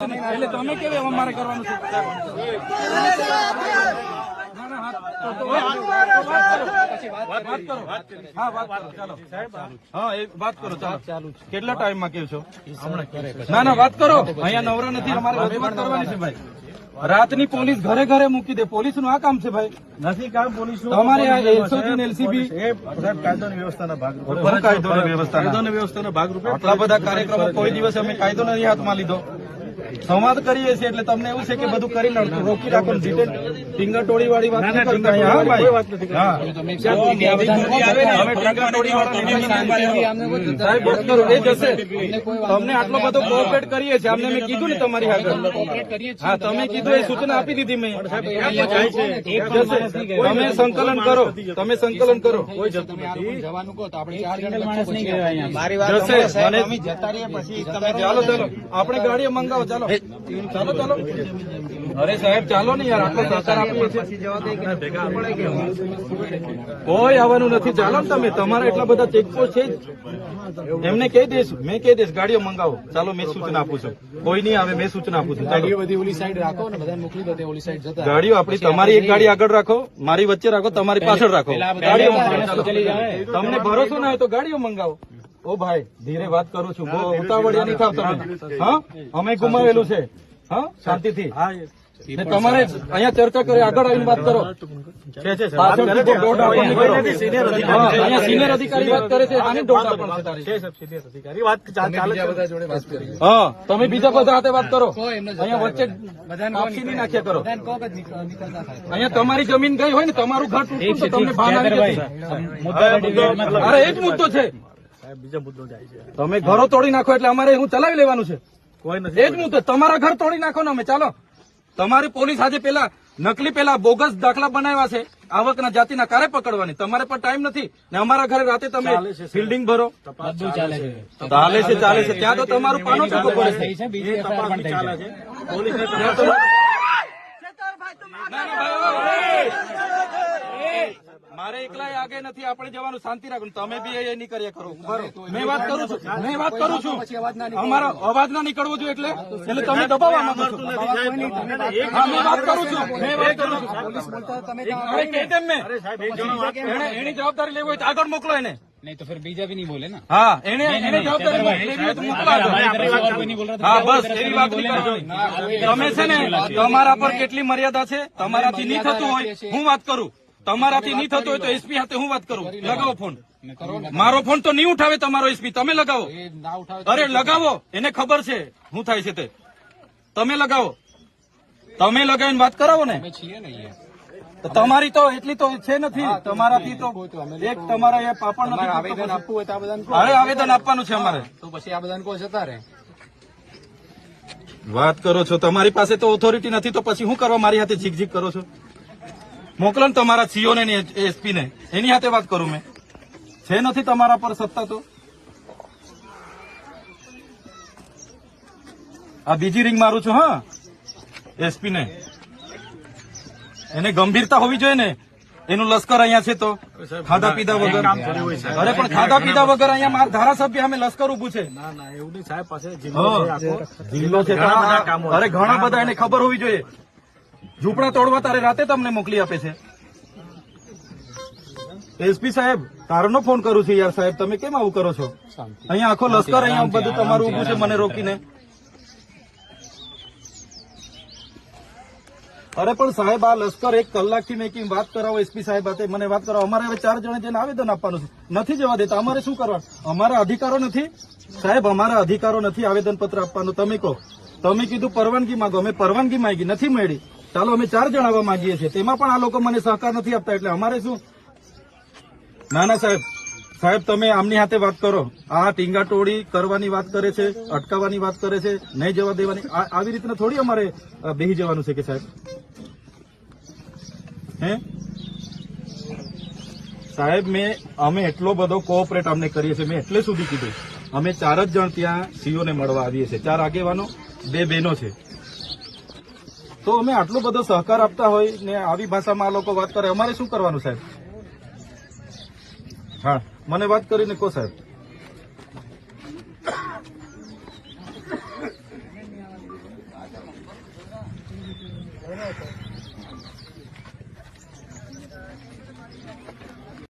એટલે તમે કેવી અમારે કરવાનું છે? કેટલા ટાઈમમાં તો- તો વાત કરો. વાત કરો. હા વાત કરો ચાલો હા એ વાત કરો ચાલો કેટલા ટાઈમમાં કેવ છો? ના ના વાત કરો. અહીંયા નવરા નથી અમારે રજૂઆત કરવાની છે ભાઈ. રાતની પોલીસ ઘરે ઘરે મૂકી દે. પોલીસનું આ કામ છે ભાઈ? નથી કામ પોલીસ તમારે આ એલસીબી કાયદોની વ્યવસ્થાના ભાગરૂપે કાયદોની વ્યવસ્થાના ભાગરૂપે આટલા બધા કાર્યક્રમો કોઈ દિવસ અમે કાયદો નથી હાથમાં લીધો. સંવાદ કરીએ છીએ એટલે તમને એવું છે કે બધું કરી નાખતું રોકી રાખો ડિટેલ ફિંગર ટોળી વાળી વાત કરતા હા ભાઈ. સાહેબ વાત કરો. એ જશે. તમને આટલો બધો કોઓપરેટ કરીએ છીએ. અમને મેં કીધું ને તમારી આગળ. હા તમે કીધું એ સૂચના આપી દીધી મેં. તમે સંકલન કરો. તમે સંકલન કરો. જશે. મને તમે ચાલો ચાલો. આપણે ગાડીઓ મંગાવો. ચાલો. ચાલો. ચાલો અરે સાહેબ ચાલો ને યાર આટલો સહકાર આપીએ કોઈ આવવાનું નથી. ચાલો ને તમે તમારા એટલા બધા ચેકપોસ્ટ છે જ. એમને કહી દઈશ મેં કહી દઈશ ગાડીઓ મંગાવો. ચાલો મેં સૂચના આપું છું. કોઈ નહીં આવે મેં સૂચના આપું છું. ગાડીઓ બધી ઓલી સાઈડ રાખો ને બધા મોકલી દો ઓલી સાઈડ જતા ગાડીઓ આપણી તમારી એક ગાડી આગળ રાખો મારી વચ્ચે રાખો તમારી પાછળ રાખો. ગાડીઓ તમને ભરોસો ના હોય તો ગાડીઓ મંગાવો. ઓ ભાઈ ધીરે વાત કરું છું. ઉતાવળિયા નહીં થાવ તમે. હા? અમે ગુમાવેલું છે. હા? શાંતિથી. તમારે અહીંયા ચર્ચા કરી આગળ આવીને વાત કરો. અહીંયા સિનિયર અધિકારી વાત કરે છે આની દોઢ આપણને છે તારી. અધિકારી. વાત ચાલે બીજા બધા જોડે વાત કરી. હા તમે બીજા બધા સાથે વાત કરો. અહીંયા વચ્ચે બધાને આપસી નહીં નાખ્યા કરો. અહીંયા તમારી જમીન ગઈ હોય ને તમારું ઘર તૂટતું તો તમને ભાન આવી જશે. અરે એ જ મુદ્દો છે. બીજો મુદ્દો જાય છે. તમે ઘરો તોડી નાખો એટલે અમારે હું ચલાવી લેવાનું છે? કોઈ નથી એ મુદ્દો તમારા ઘર તોડી નાખો ને અમે ચાલો. તમારી પોલીસ આજે પેલા નકલી પેલા બોગસ દાખલા બનાવ્યા છે આવકના જાતિના કારે પકડવાની. તમારે પણ ટાઈમ નથી ને અમારા ઘરે રાતે તમે ફિલ્ડિંગ ભરો. ચાલે છે. ચાલે છે ત્યાં તો તમારું પાનો ચૂકો પડે. છે. થઈ મારે એકલા આગે નથી આપણે જવાનું શાંતિ રાખવાનું તમે બી એ નહીં કરીએ કરો બરો મેં વાત કરું છું મેં વાત કરું છું અમારો અવાજ ના નીકળવો જોઈએ એટલે એટલે તમે દબાવવા માંગો છો હા મેં વાત કરું છું મેં વાત કરું છું અરે કહી દેમ મેં એને એની જવાબદારી લેવી હોય તો આગળ મોકલો એને नहीं तो फिर बीजा भी नहीं बोले ना હા એને એને જવાબદારી લેવી હોય તો મોકલો આગળ. और कोई नहीं बोल रहा હા બસ એવી વાત નહીં કરવાની. તમે છે ને તમારા પર કેટલી મર્યાદા છે તમારાથી નહીં થતું હોય હું વાત કરું તમારાથી નહીં થતો હોય તો એસપી સાથે હું વાત કરું? લગાવો ફોન. મારો ફોન તો નહીં ઉઠાવે તમારો એસપી. તમે લગાવો. અરે લગાવો. એને ખબર છે શું થાય છે તે. તમે લગાવો. તમે લગાવીને વાત કરાવો ને. તમારી તો એટલી તો છે નથી. તમારાથી તો એક તમારા એ પાપડ નથી આવેદન આપવું હોય તો આ બધાને કહો. આવેદન આપવાનું છે અમારે. તો પછી આ બધાને કહો જતા રહે. વાત કરો છો. તમારી પાસે તો ઓથોરિટી નથી તો પછી હું કરવા મારી હાથે ઝીક ઝીક કરો છો? મોકલો ને તમારા સીઓ ને એસપી ને. એની સાથે વાત કરું મેં. છે નથી તમારા પર સત્તા તો? આ બીજી રિંગ મારું છું હા? એસપી ને. એને ગંભીરતા હોવી જોઈએ ને. એનું લશ્કર અહીંયા છે તો. ખાધા પીધા વગર. અરે પણ ખાધા પીધા વગર અહીંયા મારા ધારાસભ્ય અમે લશ્કર ઉભું છે. અરે ઘણા બધા એને ખબર હોવી જોઈએ. ઝૂંપડા તોડવા તારે રાતે તમને મોકલી આપે છે. એસપી સાહેબ તારનો ફોન કરું છું યાર સાહેબ તમે કેમ આવું કરો છો? અહીંયા આખો લશ્કર અહીંયા બધું તમારું ઉભું છે મને રોકીને. અરે પણ સાહેબ આ લશ્કર એક કલાકથી મેં વાત કરાવો એસપી સાહેબ હાથે મને વાત કરાવો. અમારે હવે ચાર જણ જઈને આવેદન આપવાનું છે નથી જવા દેતા. અમારે શું કરવાનું? અમારા અધિકારો નથી? સાહેબ અમારા અધિકારો નથી આવેદન પત્ર આપવાનું. તમે કહો. તમે કીધું પરવાનગી માંગો. અમે પરવાનગી માંગી નથી મળી. ચાલો અમે ચાર જણાવવા માંગીએ છીએ. તેમાં પણ આ લોકો મને સહકાર નથી આપતા, એટલે અમારે શું? ના ના સાહેબ સાહેબ, તમે આમની હાથે વાત કરો. આ ટીંગા ટોળી કરવાની વાત કરે છે, અટકાવવાની વાત કરે છે, નહીં જવા દેવાની. આવી રીતના થોડી અમારે બેહી જવાનું છે કે સાહેબ? હે? સાહેબ, મેં, અમે એટલો બધો કોઓપરેટ અમને કરીએ છીએ. મેં એટલે સુધી કીધું. અમે ચાર જ જણ ત્યાં સીઓને મળવા આવીએ છીએ. ચાર આગેવાનો, બે બહેનો છે. તો અમે આટલો બધો સહકાર આપતા હોય ને આવી ભાષામાં આ લોકો વાત કરે, અમારે શું કરવાનું સાહેબ? હા, મને વાત કરીને કહો સાહેબ.